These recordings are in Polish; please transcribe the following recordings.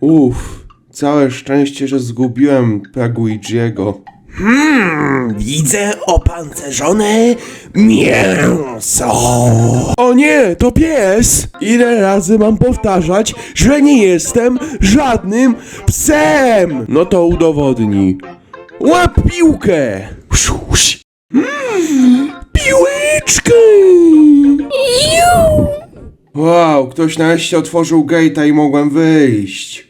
Uff, całe szczęście, że zgubiłem Praguigiego. Hmm, widzę opancerzone mięso. O nie, to pies! Ile razy mam powtarzać, że nie jestem żadnym psem? No to udowodnij. Łap piłkę! Uś, ktoś nareszcie otworzył gate'a i mogłem wyjść.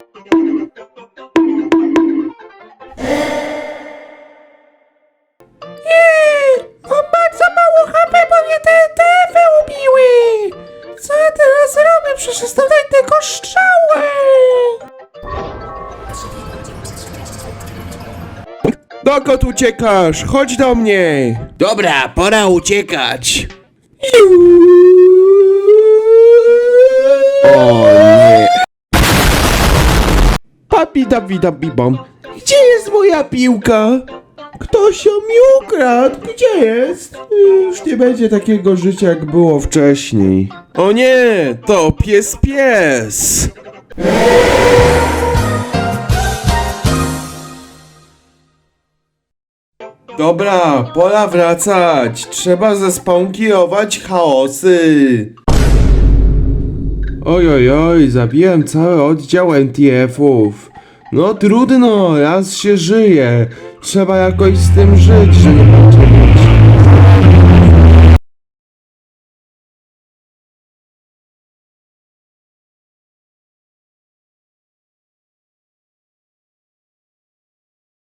Mam bardzo mało HP, bo mnie te TF ubiły. Co ja teraz robię? Przecież jestem tylko strzały. Dokąd uciekasz? Chodź do mnie! Dobra, pora uciekać. O nie. Papi Dawida Bibom. Gdzie jest moja piłka? Ktoś ją mi ukradł. Gdzie jest? Już nie będzie takiego życia jak było wcześniej. O nie, to pies pies. Dobra, pora wracać. Trzeba zespałkirować chaosy. Oj, oj, oj, zabiłem cały oddział NTF-ów. No trudno, raz się żyje. Trzeba jakoś z tym żyć, że nie będzie